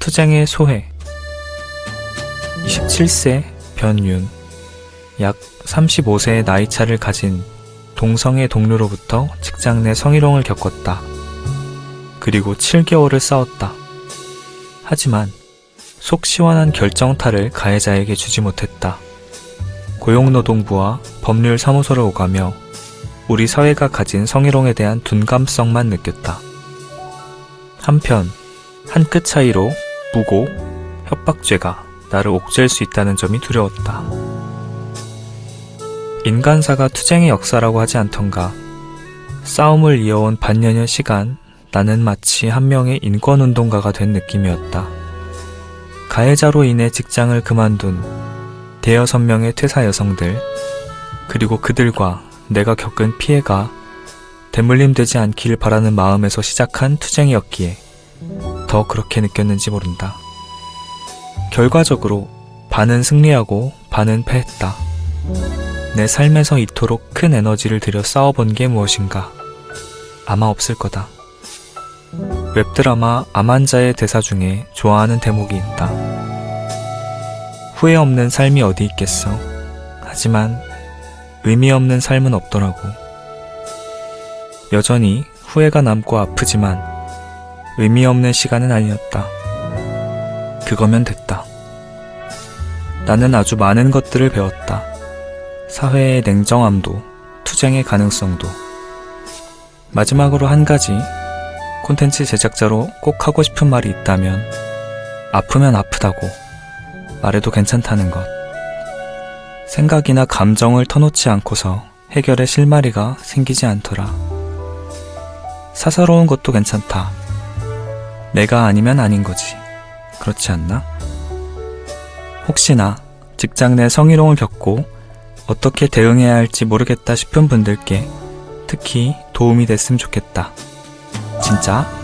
투쟁의 소회 27세 변윤 약 35세의 나이차를 가진 동성애 동료로부터 직장 내 성희롱을 겪었다. 그리고 7개월을 싸웠다. 하지만 속 시원한 결정타를 가해자에게 주지 못했다. 고용노동부와 법률사무소를 오가며 우리 사회가 가진 성희롱에 대한 둔감성만 느꼈다. 한편 한 끗 차이로 무고, 협박죄가 나를 옥죄할 수 있다는 점이 두려웠다. 인간사가 투쟁의 역사라고 하지 않던가. 싸움을 이어온 반년여 시간 나는 마치 한 명의 인권운동가가 된 느낌이었다. 가해자로 인해 직장을 그만둔 대여섯 명의 퇴사 여성들, 그리고 그들과 내가 겪은 피해가 대물림 되지 않길 바라는 마음에서 시작한 투쟁이었기에 더 그렇게 느꼈는지 모른다. 결과적으로 반은 승리하고 반은 패했다. 내 삶에서 이토록 큰 에너지를 들여 싸워본 게 무엇인가? 아마 없을 거다. 웹드라마 암환자의 대사 중에 좋아하는 대목이 있다. 후회 없는 삶이 어디 있겠어. 하지만 의미 없는 삶은 없더라고. 여전히 후회가 남고 아프지만 의미 없는 시간은 아니었다. 그거면 됐다. 나는 아주 많은 것들을 배웠다. 사회의 냉정함도, 투쟁의 가능성도. 마지막으로 한 가지, 콘텐츠 제작자로 꼭 하고 싶은 말이 있다면, 아프면 아프다고 말해도 괜찮다는 것. 생각이나 감정을 터놓지 않고서 해결의 실마리가 생기지 않더라. 사사로운 것도 괜찮다. 내가 아니면 아닌 거지. 그렇지 않나? 혹시나 직장 내 성희롱을 겪고 어떻게 대응해야 할지 모르겠다 싶은 분들께 특히 도움이 됐으면 좋겠다. 진짜